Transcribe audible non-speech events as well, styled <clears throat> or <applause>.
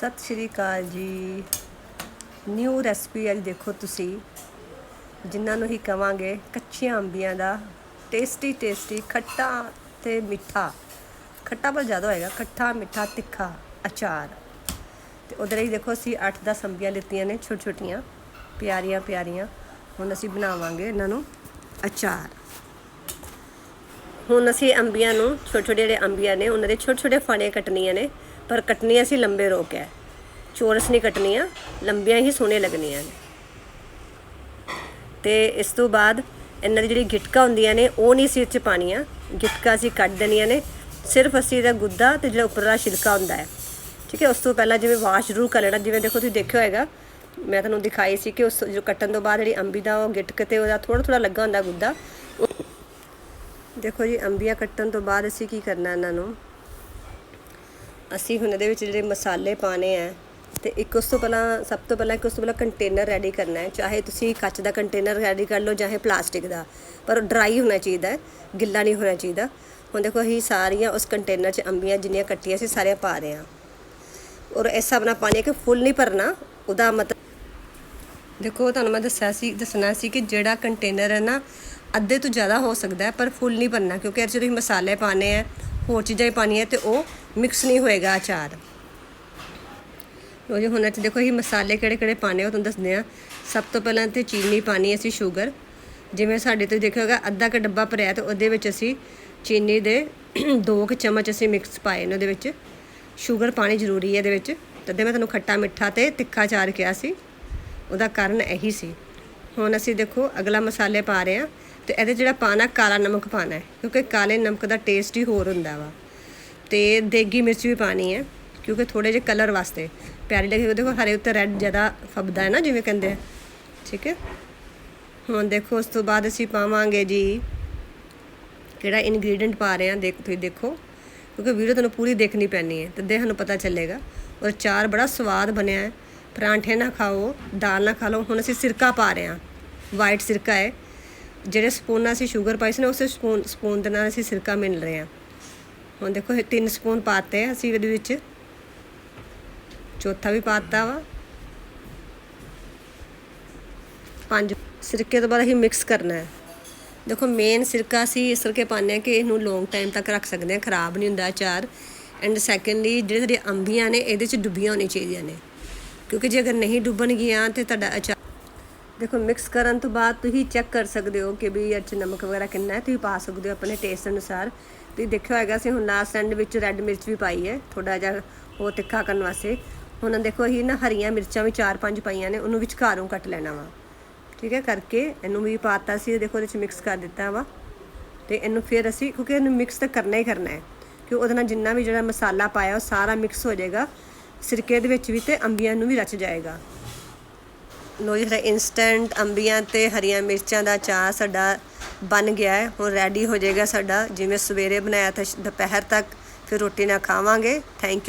ਸਤਿ ਸ਼੍ਰੀ ਅਕਾਲ ਜੀ। New recipe ਅੱਜ ਦੇਖੋ ਤੁਸੀਂ। ਜਿਨ੍ਹਾਂ ਨੂੰ ਹੀ ਕਵਾਂਗੇ ਕੱਚੀਆਂ ਅੰਬੀਆਂ ਦਾ ਟੇਸਟੀ ਟੇਸਟੀ ਖੱਟਾ ਤੇ ਮਿੱਠਾ। ਖੱਟਾ ਪਰ ਜ਼ਿਆਦਾ ਹੋਏਗਾ, ਖੱਟਾ, ਮਿੱਠਾ, ਤਿੱਖਾ, ਅਚਾਰ। ਤੇ ਉਧਰ ਹੀ ਦੇਖੋ ਅਸੀਂ 8-10 ਅੰਬੀਆਂ ਲਿੱਤੀਆਂ ਨੇ ਛੋਟ ਛੋਟੀਆਂ ਪਿਆਰੀਆਂ ਪਿਆਰੀਆਂ ਹੁਣ ਅਸੀਂ ਬਣਾਵਾਂਗੇ ਇਹਨਾਂ ਨੂੰ ਅਚਾਰ। ਹੁਣ ਅਸੀਂ ਅੰਬੀਆਂ ਨੂੰ, ਛੋਟੇ ਛੋਟੇ ਜਿਹੜੇ ਅੰਬੀਆਂ ਨੇ, ਉਹਨਾਂ ਦੇ ਛੋਟੇ ਛੋਟੇ ਫਾਣੇ ਕੱਟਣੀਆਂ ਨੇ, ਪਰ ਕੱਟਣੀਆਂ ਅਸੀਂ ਲੰਬੇ ਰੋਕ ਹੈ। ਚੋਰਸ ਨਹੀਂ ਕੱਟਣੀਆਂ, ਲੰਬੀਆਂ ਹੀ ਸੋਹਣੇ ਲੱਗਣੀਆਂ ਨੇ। ਤੇ ਇਸ ਤੋਂ ਬਾਅਦ ਇਹਨਾਂ ਦੀ ਜਿਹੜੀ ਗਿਟਕਾ ਹੁੰਦੀਆਂ ਨੇ, ਉਹ ਨਹੀਂ ਸੀ ਇਹ 'ਚ ਪਾਣੀਆਂ ਗਿਟਕਾ ਅਸੀਂ ਕੱਢ ਦੇਣੀਆਂ ਨੇ। ਸਿਰਫ ਅਸੀਂ ਇਹਦਾ ਗੁੱਦਾ ਤੇ ਜਿਹੜਾ ਉੱਪਰਲਾ ਛਿਲਕਾ ਹੁੰਦਾ ਹੈ। ਠੀਕ ਹੈ, ਉਸ ਤੋਂ ਪਹਿਲਾਂ ਜਿਵੇਂ ਵਾਸ਼ ਜ਼ਰੂਰ ਕਰ ਲੈਣਾ, ਜਿਵੇਂ ਦੇਖੋ ਤੁਸੀਂ ਦੇਖਿਆ ਹੋਏਗਾ, ਮੈਂ ਤੁਹਾਨੂੰ ਦਿਖਾਈ ਸੀ ਕਿ ਉਸ ਜੋ ਕੱਟਣ ਤੋਂ ਬਾਅਦ ਜਿਹੜੀ ਅੰਬੀ ਦਾ ਉਹ ਗਿਟਕ ਤੇ ਉਹਦਾ ਥੋੜਾ ਥੋੜਾ ਲੱਗਾ ਹੁੰਦਾ ਗੁੱਦਾ ਦੇਖੋ ਜੀ, ਅੰਬੀਆਂ ਕੱਟਣ ਤੋਂ ਬਾਅਦ ਅਸੀਂ ਕੀ ਕਰਨਾ ਇਹਨਾਂ ਨੂੰ? ਅਸੀਂ ਹੁਣ ਇਹਦੇ ਵਿੱਚ ਜਿਹੜੇ ਮਸਾਲੇ ਪਾਣੇ ਆ, ਤੇ ਇੱਕ ਉਸ ਤੋਂ ਪਹਿਲਾਂ, ਸਭ ਤੋਂ ਪਹਿਲਾਂ ਇੱਕ ਉਸ ਤੋਂ ਪਹਿਲਾਂ ਕੰਟੇਨਰ ਰੈਡੀ ਕਰਨਾ ਹੈ। ਚਾਹੇ ਤੁਸੀਂ ਕੱਚ ਦਾ ਕੰਟੇਨਰ ਰੈਡੀ ਕਰ ਲਓ, ਚਾਹੇ ਪਲਾਸਟਿਕ ਦਾ, ਪਰ ਡਰਾਈ ਹੋਣਾ ਚਾਹੀਦਾ ਗਿੱਲਾ ਨਹੀਂ ਹੋਣਾ ਚਾਹੀਦਾ। ਹੁਣ ਦੇਖੋ, ਅਸੀਂ ਸਾਰੀਆਂ ਉਸ ਕੰਟੇਨਰ 'ਚ ਅੰਬੀਆਂ ਜਿੰਨੀਆਂ ਕੱਟੀਆਂ ਸੀ, ਸਾਰੀਆਂ ਪਾ ਰਹੇ ਹਾਂ। ਔਰ ਇਸ ਹਿਸਾਬ ਨਾਲ ਪਾਣੀ ਕਿ ਫੁੱਲ ਨਹੀਂ ਭਰਨਾ, ਉਹਦਾ ਮਤਲਬ ਦੇਖੋ ਤੁਹਾਨੂੰ ਮੈਂ ਦੱਸਿਆ ਸੀ, ਦੱਸਣਾ ਸੀ ਕਿ ਜਿਹੜਾ ਕੰਟੇਨਰ ਹੈ ਨਾ, ਅੱਧੇ ਤੋਂ ਜ਼ਿਆਦਾ ਹੋ ਸਕਦਾ ਹੈ, ਪਰ ਫੁੱਲ ਨਹੀਂ ਭਰਨਾ, ਕਿਉਂਕਿ ਇਹਦੇ ਤੁਸੀਂ ਮਸਾਲੇ ਪਾਣੇ ਆ ਹੋਰ ਚੀਜ਼ਾਂ ਹੀ ਪਾਣੀਆਂ ਤੇ ਉਹ ਮਿਕਸ ਨਹੀਂ ਹੋਏਗਾ ਅਚਾਰ। ਲੋ ਜੀ, ਹੁਣ ਇੱਥੇ ਦੇਖੋ ਇਹ ਮਸਾਲੇ ਕਿਹੜੇ ਕਿਹੜੇ ਪਾਣੇ ਉਹ ਤੁਹਾਨੂੰ ਦੱਸਦੇ ਆ ਸਭ ਤੋਂ ਪਹਿਲਾਂ ਤੇ ਚੀਨੀ ਪਾਣੀ ਅਸੀਂ ਸ਼ੂਗਰ ਜਿਵੇਂ ਸਾਡੇ ਤੋਂ ਦੇਖਿਆ ਅੱਧਾ ਕ ਡੱਬਾ ਭਰਿਆ, ਤੇ ਉਹਦੇ ਵਿੱਚ ਅਸੀਂ ਚੀਨੀ ਦੇ <clears throat> ਦੋ ਕੁ ਚਮਚ ਅਸੀਂ ਮਿਕਸ ਪਾਏ ਨੇ ਉਹਦੇ ਵਿੱਚ। ਸ਼ੂਗਰ ਪਾਣੀ ਜ਼ਰੂਰੀ ਹੈ ਇਹਦੇ ਵਿੱਚ। ਤਦੇ ਮੈਂ ਤੁਹਾਨੂੰ ਖੱਟਾ ਮਿੱਠਾ ਤੇ ਤਿੱਖਾ ਚਾਰ ਕਿਹਾ ਸੀ। ਉਹਦਾ ਕਾਰਨ ਇਹੀ ਸੀ। ਹੁਣ ਅਸੀਂ ਦੇਖੋ, ਅਗਲਾ ਮਸਾਲੇ ਪਾ ਰਹੇ ਆ ਤੇ ਇਹਦੇ ਜਿਹੜਾ ਪਾਣਾ ਕਾਲਾ ਨਮਕ ਪਾਣਾ ਹੈ, ਕਿਉਂਕਿ ਕਾਲੇ ਨਮਕ ਦਾ ਟੇਸਟ ਹੀ ਹੋਰ ਹੁੰਦਾ ਵਾ। ਤੇ ਦੇਗੀ ਮਿਰਚ ਵੀ ਪਾਣੀ ਹੈ, ਕਿਉਂਕਿ ਥੋੜੇ ਜਿਹੇ ਕਲਰ ਵਾਸਤੇ। ਪਿਆਰੀ ਲੱਗੇ ਦੇਖੋ ਹਰੇ ਉੱਤੇ ਰੈੱਡ ਜ਼ਿਆਦਾ ਫੱਬਦਾ ਹੈ ਨਾ, ਜਿਵੇਂ ਕਹਿੰਦੇ ਆ। ਠੀਕ ਹੈ? ਹੁਣ ਦੇਖੋ, ਉਸ ਤੋਂ ਬਾਅਦ ਅਸੀਂ ਪਾਵਾਂਗੇ ਜੀ, ਕਿਹੜਾ ਇਨਗਰੀਡੀਅੰਟ ਪਾ ਰਹੇ ਆ ਦੇਖ, ਤੁਸੀਂ ਦੇਖੋ। ਕਿਉਂਕਿ ਵੀਡੀਓ ਤੁਹਾਨੂੰ ਪੂਰੀ ਦੇਖਣੀ ਪੈਣੀ ਹੈ ਤਦੇ ਸਾਨੂੰ ਪਤਾ ਚੱਲੇਗਾ। ਔਰ ਚਾਰ ਬੜਾ ਸਵਾਦ ਬਣਿਆ ਹੈ। ਪਰਾਂਠੇ ਨਾ ਖਾਓ, ਦਾਲ ਨਾ ਖਾ ਲਓ। ਹੁਣ ਅਸੀਂ ਸਿਰਕਾ ਪਾ ਰਹੇ ਹਾਂ। ਵਾਈਟ ਸਿਰਕਾ ਹੈ। ਜਿਹੜੇ ਸਪੂਨ ਨਾਲ ਅਸੀਂ ਸ਼ੂਗਰ ਪਾਈ ਸੀ ਨਾ, ਉਸੇ ਸਪੂਨ ਸਪੂਨ ਦੇ ਨਾਲ ਅਸੀਂ ਸਿਰਕਾ ਮਿਲ ਰਹੇ ਹਾਂ। ਹੁਣ ਦੇਖੋ, ਇਹ ਤਿੰਨ ਸਪੂਨ ਪਾਤੇ ਅਸੀਂ ਇਹਦੇ ਵਿੱਚ। ਚੌਥਾ ਵੀ ਪਾਤਾ ਵਾ। ਪੰਜ ਸਿਰਕੇ ਤੋਂ ਬਾਅਦ ਅਸੀਂ ਮਿਕਸ ਕਰਨਾ ਹੈ। ਦੇਖੋ ਮੇਨ ਸਿਰਕਾ ਅਸੀਂ ਇਸ ਕਰਕੇ ਪਾਉਂਦੇ ਹਾਂ ਕਿ ਇਹਨੂੰ ਲੌਂਗ ਟਾਈਮ ਤੱਕ ਰੱਖ ਸਕਦੇ ਹਾਂ, ਖਰਾਬ ਨਹੀਂ ਹੁੰਦਾ ਅਚਾਰ। ਐਂਡ ਸੈਕੰਡਲੀ ਜਿਹੜੇ ਸਾਡੇ ਅੰਬੀਆਂ ਨੇ, ਇਹਦੇ 'ਚ ਡੁੱਬੀਆਂ ਹੋਣੀ ਚਾਹੀਦੀਆਂ ਨੇ। ਕਿਉਂਕਿ ਜੇ ਅਗਰ ਨਹੀਂ ਡੁੱਬਣਗੀਆਂ ਤੇ ਤੁਹਾਡਾ ਅਚਾਰ ਦੇਖੋ ਮਿਕਸ ਕਰਨ ਤੋਂ ਬਾਅਦ ਤੁਸੀਂ ਚੈੱਕ ਕਰ ਸਕਦੇ ਹੋ ਕਿ ਵੀ ਇਹ 'ਚ ਨਮਕ ਵਗੈਰਾ ਕਿੰਨਾ ਹੈ, ਤੁਸੀਂ ਪਾ ਸਕਦੇ ਹੋ ਆਪਣੇ ਟੇਸਟ ਅਨੁਸਾਰ। ਤੁਸੀਂ ਦੇਖਿਆ ਹੋਏਗਾ, ਅਸੀਂ ਹੁਣ ਲਾਸਟ ਐਂਡ ਵਿੱਚ ਰੈੱਡ ਮਿਰਚ ਵੀ ਪਾਈ ਹੈ ਥੋੜਾ ਜਿਹਾ ਉਹ ਤਿੱਖਾ ਕਰਨ ਵਾਸਤੇ। ਹੁਣ ਦੇਖੋ, ਅਸੀਂ ਨਾ ਹਰੀਆਂ ਮਿਰਚਾਂ ਵੀ ਚਾਰ ਪੰਜ ਪਾਈਆਂ ਨੇ, ਉਹਨੂੰ ਵਿਚਕਾਰੋਂ ਕੱਟ ਲੈਣਾ ਵਾ। ਠੀਕ ਹੈ, ਕਰਕੇ ਇਹਨੂੰ ਵੀ ਪਾਤਾ ਸੀ, ਦੇਖੋ ਇਹਦੇ 'ਚ ਮਿਕਸ ਕਰ ਦਿੱਤਾ ਵਾ। ਤੇ ਇਹਨੂੰ ਫਿਰ ਅਸੀਂ, ਕਿਉਂਕਿ ਇਹਨੂੰ ਮਿਕਸ ਤਾਂ ਕਰਨਾ ਹੀ ਕਰਨਾ ਹੈ ਕਿ ਉਹਦੇ ਨਾਲ ਜਿੰਨਾ ਵੀ ਜਿਹੜਾ ਮਸਾਲਾ ਪਾਇਆ, ਉਹ ਸਾਰਾ ਮਿਕਸ ਹੋ ਜਾਏਗਾ। ਸਿਰਕੇ ਦੇ ਵਿੱਚ ਵੀ ਤੇ ਅੰਬੀਆਂ ਨੂੰ ਵੀ ਰਚ ਜਾਏਗਾ। ਲੋ ਜਿਹੜਾ ਇਨਸਟੈਂਟ ਅੰਬੀਆਂ ਤੇ ਹਰੀਆਂ ਮਿਰਚਾਂ ਦਾ ਚਾਹ ਸਾਡਾ ਬਣ ਗਿਆ ਹੈ। ਹੁਣ ਰੈਡੀ ਹੋ ਜਾਏਗਾ ਸਾਡਾ, ਜਿਵੇਂ ਸਵੇਰੇ ਬਣਾਇਆ ਤਾਂ ਦੁਪਹਿਰ ਤੱਕ ਫਿਰ ਰੋਟੀ ਨਾਲ ਖਾਵਾਂਗੇ। Thank you